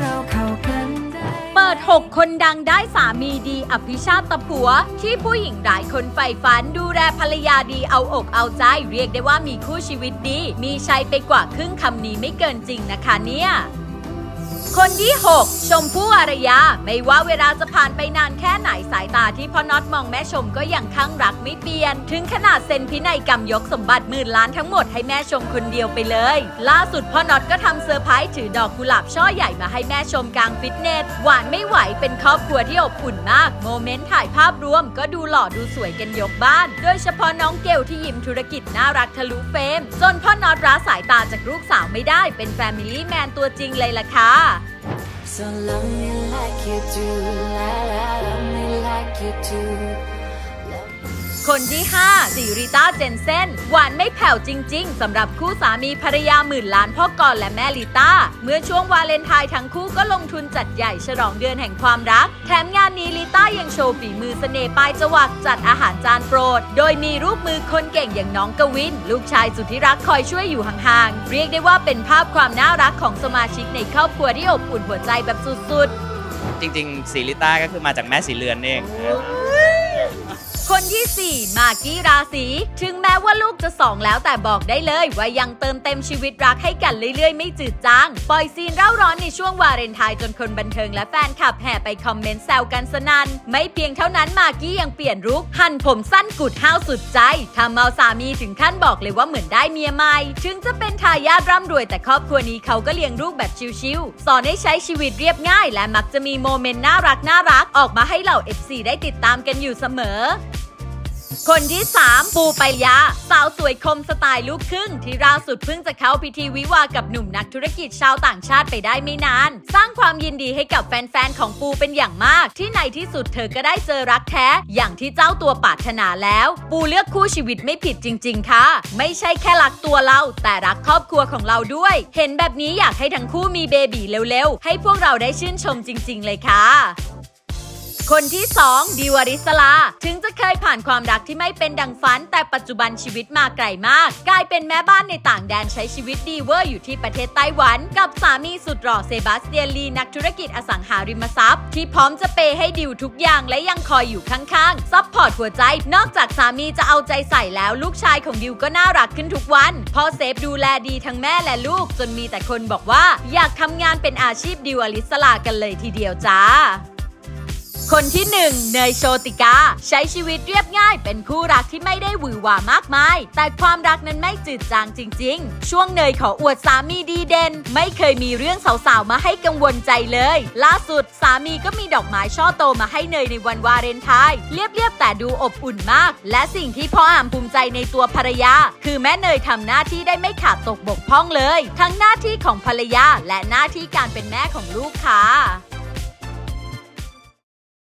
เราเข้ากันได้เปิด 6 คนดังได้สามีดีอภิชาติตะผัว ที่ผู้หญิงหลายคนใฝ่ฝันดูแลภรรยาดีเอาอกเอาใจ เรียกได้ว่ามีคู่ชีวิตดี มีชัยไปกว่าครึ่งคำนี้ไม่เกินจริงนะคะเนี่ย คนที่ 6 ชมพู่อารยา ไม่ว่าเวลาจะผ่านไปนานแค่ไหนสายตาที่พ่อน็อตมองแม่ชมก็ยังข้างรักไม่เปลี่ยน ถึงขนาดเซ็นพินัยกรรมยกสมบัติหมื่นล้านทั้งหมดให้แม่ชมคนเดียวไปเลย ล่าสุดพ่อน็อตก็ทำเซอร์ไพรส์ถือดอกกุหลาบช่อใหญ่มาให้แม่ชมกลางฟิตเนส หวานไม่ไหวเป็นครอบครัวที่อบอุ่นมาก โมเมนต์ถ่ายภาพรวมก็ดูหล่อดูสวยกันยกบ้าน โดยเฉพาะน้องเกลที่ยิ้มธุรกิจน่ารักทะลุเฟมจนพ่อน็อตร้าสายตาจากลูกสาวไม่ได้เป็นแฟมิลี่แมนตัวจริงเลยล่ะค่ะ So love me like you do, la la, love me like you do. คนที่5สิริต้าเจนเซนหวานไม่แผ่วจริง ๆสำหรับคู่สามีภรรยาหมื่นล้านพ่อกรและแม่ลิต้า เมื่อช่วงวาเลนไทน์ทั้งคู่ก็ลงทุนจัดใหญ่ฉลองเดือนแห่งความรัก แถมงานนี้ลิต้ายังโชว์ฝีมือเสน่ห์ปลายจวักจัดอาหารจานโปรด โดยมีรูปมือคนเก่งอย่างน้องกวิน ลูกชายสุดที่รักคอยช่วยอยู่ห่างๆเรียกได้ว่าเป็นภาพความน่ารักของสมาชิกในครอบครัวที่อบอุ่นหัวใจแบบสุดๆ จริงๆสีลิต้าก็คือมาจากแม่สีเรือนเอง คนที่ 4 มากกี้ราศีถึงแม้ว่าลูกจะสองแล้วแต่บอกได้เลย ว่ายังเติมเต็มชีวิตรักให้กันเรื่อยๆ ไม่จืดจาง ปล่อยซีนเร่าร้อนในช่วงวาเลนไทน์จนคนบันเทิงและแฟนคลับแห่ไปคอมเมนต์แซวกันสนันไม่เพียงเท่านั้นมากกี้ยังเปลี่ยนลุคหั่นผมสั้นกุดห้าวสุดใจทำเอาสามีถึงขั้นบอกเลยว่าเหมือนได้เมียใหม่ ถึงจะเป็นทายาทร่ำรวยแต่ครอบครัวนี้เขาก็เลี้ยงลูกแบบชิวๆสอนให้ใช้ชีวิตเรียบง่าย และมักจะมีโมเมนต์น่ารักน่ารักออกมาให้เหล่า FC ได้ติดตามกันอยู่เสมอ คนที่ 3 ปูปายา สาวสวยคมสไตล์ลูกครึ่ง ที่ล่าสุดเพิ่งจะเข้าพิธีวิวากับหนุ่มนักธุรกิจชาวต่างชาติไปได้ไม่นาน สร้างความยินดีให้กับแฟนๆ ของปูเป็นอย่างมาก ที่ในที่สุดเธอก็ได้เจอรักแท้ อย่างที่เจ้าตัวปรารถนาแล้ว ปูเลือกคู่ชีวิตไม่ผิดจริง ๆ ค่ะ ไม่ใช่แค่รักตัวเรา แต่รักครอบครัวของเราด้วย เห็นแบบนี้อยากให้ทั้งคู่มีเบบีเร็วๆให้พวกเราได้ชื่นชมจริง ๆ เลยค่ะ คนที่ 2 ดิวาริสลา ถึงจะเคยผ่านความรักที่ไม่เป็นดังฝัน แต่ปัจจุบันชีวิตมาไกลมาก กลายเป็นแม่บ้านในต่างแดนใช้ชีวิตดีเวอร์อยู่ที่ประเทศไต้หวัน กับสามีสุดหล่อเซบาสเตียนลีนักธุรกิจอสังหาริมทรัพย์ ที่พร้อมจะเปย์ให้ดิวทุกอย่างและยังคอยอยู่ข้างๆซัพพอร์ตหัวใจ นอกจากสามีจะเอาใจใส่แล้วลูกชายของดิวก็น่ารักขึ้นทุกวันพ่อเซฟดูแลดีทั้งแม่และลูกจนมีแต่คนบอกว่า อยากทำงานเป็นอาชีพดิวอลิสลากันเลยทีเดียวจ้า คนที่1เนยโชติกา ใช้ชีวิตเรียบง่าย เป็นคู่รักที่ไม่ได้หวือหวามากมาย แต่ความรักนั้นไม่จืดจางจริง ๆ ช่วงเนยขออวดสามีดีเด่น ไม่เคยมีเรื่องสาวๆมาให้กังวลใจเลย ล่าสุดสามีก็มีดอกไม้ช่อโตมาให้เนยในวันวาเลนไทน์เรียบๆแต่ดูอบอุ่นมาก และสิ่งที่พ่ออามภูมิใจในตัวภรรยา คือแม่เนยทำหน้าที่ได้ไม่ขาดตกบกพร่องเลย ทั้งหน้าที่ของภรรยาและหน้าที่การเป็นแม่ของลูกค่ะ